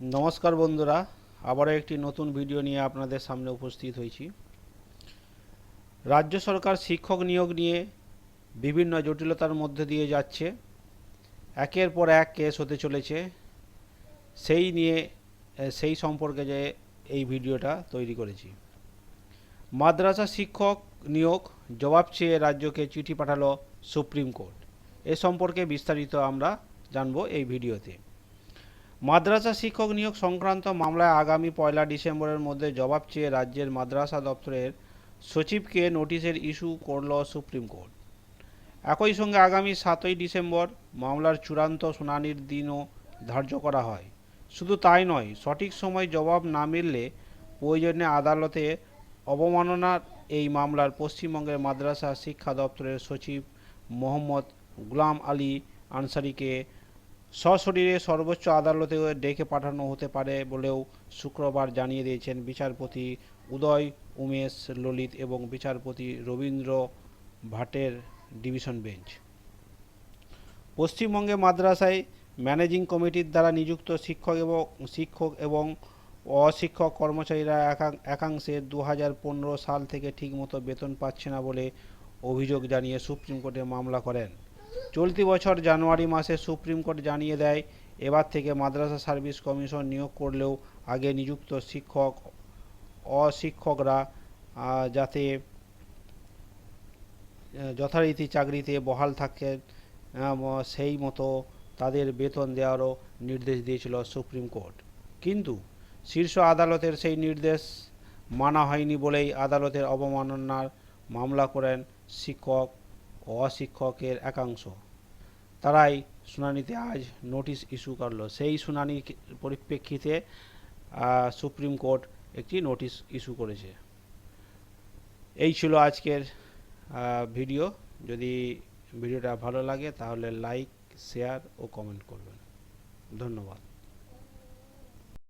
নমস্কার বন্ধুরা, আবারও একটি নতুন ভিডিও নিয়ে আপনাদের সামনে উপস্থিত হয়েছি। রাজ্য সরকার শিক্ষক নিয়োগ নিয়ে বিভিন্ন জটিলতার মধ্যে দিয়ে যাচ্ছে। একের পর এক কেস হতে চলেছে। সেই নিয়ে সেই সম্পর্কে যে এই ভিডিওটা তৈরি করেছি। মাদ্রাসা শিক্ষক নিয়োগ জবাব চেয়ে রাজ্যকে চিঠি পাঠালো সুপ্রিম কোর্ট। এ সম্পর্কে বিস্তারিত আমরা জানব এই ভিডিওতে। মাদ্রাসা শিক্ষক নিয়োগ সংক্রান্ত মামলায় আগামী পয়লা ডিসেম্বরের মধ্যে জবাব চেয়ে রাজ্যের মাদ্রাসা দপ্তরের সচিবকে নোটিশের ইস্যু করল সুপ্রিম কোর্ট। একই সঙ্গে আগামী সাতই ডিসেম্বর মামলার চূড়ান্ত শুনানির দিনও ধার্য করা হয়। শুধু তাই নয়, সঠিক সময় জবাব না মিললে প্রয়োজনে আদালতে অবমাননার এই মামলার পশ্চিমবঙ্গের মাদ্রাসা শিক্ষা দপ্তরের সচিব মোহাম্মদ গুলাম আলী আনসারিকে সশরীরে সর্বোচ্চ আদালতে ডেকে পাঠানো হতে পারে বলেও শুক্রবার জানিয়ে দিয়েছেন বিচারপতি উদয়, উমেশ, ললিত এবং বিচারপতি রবীন্দ্র ভাটের ডিভিশন বেঞ্চ। পশ্চিমবঙ্গে মাদ্রাসায় ম্যানেজিং কমিটির দ্বারা নিযুক্ত শিক্ষক এবং শিক্ষক এবং অশিক্ষক কর্মচারীরা একাং- একাংশে দু হাজার পনেরো সাল থেকে ঠিকমতো বেতন পাচ্ছে না বলে অভিযোগ জানিয়ে সুপ্রিম কোর্টে মামলা করেন। চলতি বছর জানুয়ারি মাসে সুপ্রিম কোর্ট জানিয়ে দেয়, এবার থেকে মাদ্রাসা সার্ভিস কমিশন নিয়োগ করলেও আগে নিযুক্ত শিক্ষক, অশিক্ষকরা যাতে যথারীতি চাকরিতে বহাল থাকে সেই মতো তাদের বেতন দেওয়ারও নির্দেশ দিয়েছিল সুপ্রিম কোর্ট। কিন্তু শীর্ষ আদালতের সেই নির্দেশ মানা হয়নি বলেই আদালতের অবমাননার মামলা করেন শিক্ষক অশিক্ষকের একাংশ। তারাই শুনানিতে আজ নোটিশ ইস্যু করল। সেই শুনানির পরিপ্রেক্ষিতে সুপ্রিম কোর্ট একটি নোটিশ ইস্যু করেছে। এই ছিল আজকের ভিডিও। যদি ভিডিওটা ভালো লাগে, তাহলে লাইক, শেয়ার ও কমেন্ট করবেন। ধন্যবাদ।